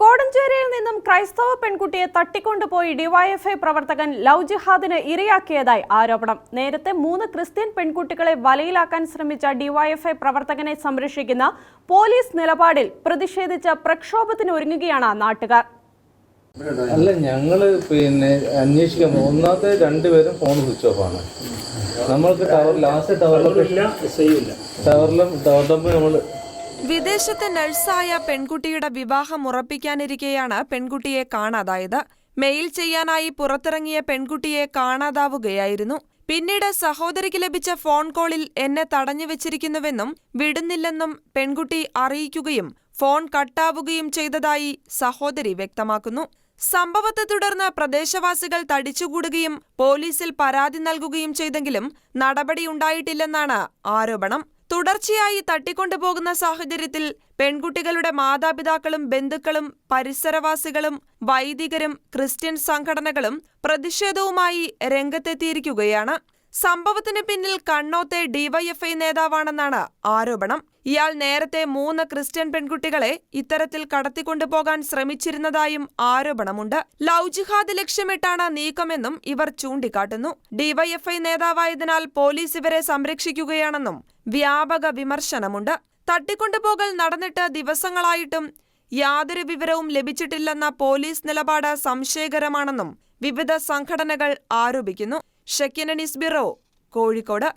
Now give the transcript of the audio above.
കോടഞ്ചേരിയിൽ നിന്നും ക്രൈസ്തവ പെൺകുട്ടിയെ തട്ടിക്കൊണ്ടുപോയി ഡിവൈഎഫ്ഐ പ്രവർത്തകൻ ലവ് ജിഹാദിന് ഇരയാക്കിയതായി ആരോപണം. നേരത്തെ മൂന്ന് ക്രിസ്ത്യൻ പെൺകുട്ടികളെ വലയിലാക്കാൻ ശ്രമിച്ച ഡിവൈഎഫ്ഐ പ്രവർത്തകനെ സംരക്ഷിക്കുന്ന പോലീസ് നിലപാടിൽ പ്രതിഷേധിച്ച് പ്രക്ഷോഭത്തിന് ഒരുങ്ങുകയാണ് നാട്ടുകാർ. അല്ല ഞങ്ങൾ പിന്നെ അന്വേഷിക്കാൻ ഒന്നാമത്തെ രണ്ടുപേരും ഫോൺ സ്വിച്ച് ഓഫ് ആണ്. നമ്മൾക്ക് ടവർ ലാസ്റ്റ് ടവറിലൊക്കെ ടവറിലും ടവർ തമ്മിൽ നമ്മൾ വിദേശത്തെ നഴ്സായ പെൺകുട്ടിയുടെ വിവാഹം ഉറപ്പിക്കാനിരിക്കെയാണ് പെൺകുട്ടിയെ കാണാതായത്. മെയിൽ ചെയ്യാനായി പുറത്തിറങ്ങിയ പെൺകുട്ടിയെ കാണാതാവുകയായിരുന്നു. പിന്നീട് സഹോദരിക്ക് ലഭിച്ച ഫോൺ കോളിൽ എന്നെ തടഞ്ഞു വെച്ചിരിക്കുന്നുവെന്നും വിടുന്നില്ലെന്നും പെൺകുട്ടി അറിയിക്കുകയും ഫോൺ കട്ടാവുകയും ചെയ്തതായി സഹോദരി വ്യക്തമാക്കുന്നു. സംഭവത്തെ തുടർന്ന് പ്രദേശവാസികൾ തടിച്ചുകൂടുകയും പോലീസിൽ പരാതി നൽകുകയും ചെയ്തെങ്കിലും നടപടിയുണ്ടായിട്ടില്ലെന്നാണ് ആരോപണം. തുടർച്ചയായി തട്ടിക്കൊണ്ടുപോകുന്ന സാഹചര്യത്തിൽ പെൺകുട്ടികളുടെ മാതാപിതാക്കളും ബന്ധുക്കളും പരിസരവാസികളും വൈദികരും ക്രിസ്ത്യൻ സംഘടനകളും പ്രതിഷേധവുമായി രംഗത്തെത്തിയിരിക്കുകയാണ്. സംഭവത്തിന് പിന്നിൽ കണ്ണോത്തെ ഡിവൈഎഫ്ഐ നേതാവാണെന്നാണ് ആരോപണം. ഇയാൾ നേരത്തെ മൂന്ന് ക്രിസ്ത്യൻ പെൺകുട്ടികളെ ഇത്തരത്തിൽ കടത്തിക്കൊണ്ടുപോകാൻ ശ്രമിച്ചിരുന്നതായും ആരോപണമുണ്ട്. ലവ് ജിഹാദ് ലക്ഷ്യമിട്ടാണ് നീക്കമെന്നും ഇവർ ചൂണ്ടിക്കാട്ടുന്നു. ഡിവൈഎഫ്ഐ നേതാവായതിനാൽ പോലീസ് ഇവരെ സംരക്ഷിക്കുകയാണെന്നും വ്യാപക വിമർശനമുണ്ട്. തട്ടിക്കൊണ്ടുപോകൽ നടന്നിട്ട് ദിവസങ്ങളായിട്ടും യാതൊരു വിവരവും ലഭിച്ചിട്ടില്ലെന്ന പോലീസ് നിലപാട് സംശയകരമാണെന്നും വിവിധ സംഘടനകൾ ആരോപിക്കുന്നു. ഷെക്കിന ന്യൂസ് കോഴിക്കോട്.